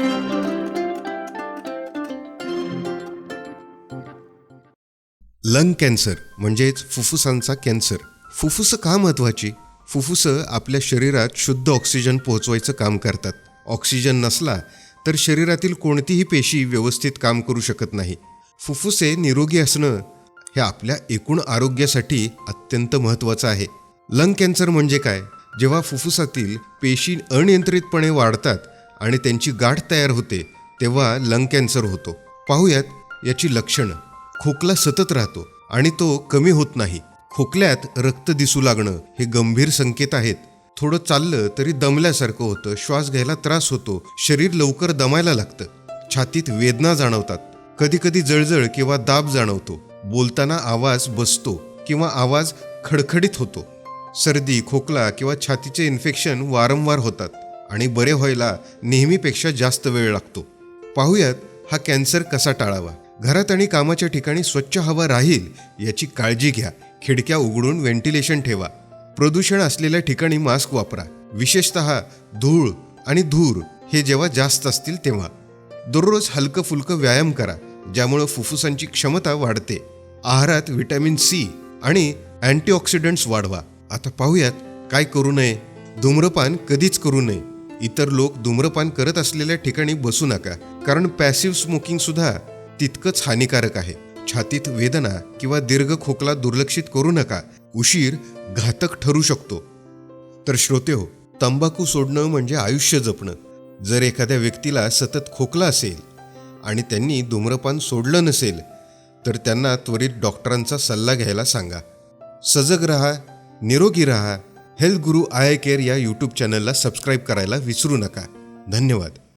Lung cancer म्हणजेच फुफ्फुसांचा cancer फुफ्फुसं का महत्त्वाची फुफ्फुसं आपल्या शरीरात शुद्ध ऑक्सिजन पोहोचवायचं काम करतात. ऑक्सिजन नसला तर शरीरातील कोणतीही पेशी व्यवस्थित काम करू शकत नाही. फुफ्फुसे निरोगी असणं हे आपल्या एकूण आरोग्यासाठी अत्यंत महत्त्वाचं आहे. लंग कॅन्सर म्हणजे काय? जेव्हा फुफ्फुसातील पेशी अनियंत्रितपणे वाढतात आणि त्यांची गाठ तयार होते तेव्हा लंग कॅन्सर होतो. पाहूयात याची लक्षणं. खोकला सतत राहतो आणि तो कमी होत नाही. खोकल्यात रक्त दिसू लागणं हे गंभीर संकेत आहेत. थोडं चाललं तरी दमल्यासारखं होतं श्वास घ्यायला त्रास होतो शरीर लवकर दमायला लागतं. छातीत वेदना जाणवतात. कधी कधी जळजळ किंवा दाब जाणवतो. बोलताना आवाज बसतो किंवा आवाज खडखडीत होतो. सर्दी खोकला किंवा छातीचे इन्फेक्शन वारंवार होतात. आणि बरे व्हायला नेहमीपेक्षा जास्त वेळ लागतो. पाहूयात हा कॅन्सर कसा टाळावा? घरात आणि कामाच्या ठिकाणी स्वच्छ हवा राहील याची काळजी घ्या. खिडक्या उघडून व्हेंटिलेशन ठेवा. प्रदूषण असलेल्या ठिकाणी मास्क वापरा. विशेषत धूळ आणि धूर हे जेव्हा जास्त असतील तेव्हा. दररोज हलकं फुलकं व्यायाम करा ज्यामुळं फुफ्फुसांची क्षमता वाढते. आहारात व्हिटॅमिन सी आणि अँटीऑक्सिडंट्स वाढवा. आता पाहूयात काय करू नये. धूम्रपान कधीच करू नये. इतर लोक धूम्रपान करत असलेल्या ठिकाणी बसू नका कारण पॅसिव्ह स्मोकिंग सुद्धा तितकंच हानिकारक आहे. छातीत वेदना किंवा दीर्घ खोकला दुर्लक्षित करू नका उशीर घातक ठरू शकतो. तर श्रोते हो तंबाखू सोडणं म्हणजे आयुष्य जपणं. जर एखाद्या व्यक्तीला सतत खोकला असेल आणि त्यांनी धूम्रपान सोडलं नसेल तर त्यांना त्वरित डॉक्टरांचा सल्ला घ्यायला सांगा. सजग रहा निरोगी रहा हेल्थ गुरु आय केअर या यूट्यूब चॅनलला सबस्क्राईब करायला विसरू नका. धन्यवाद.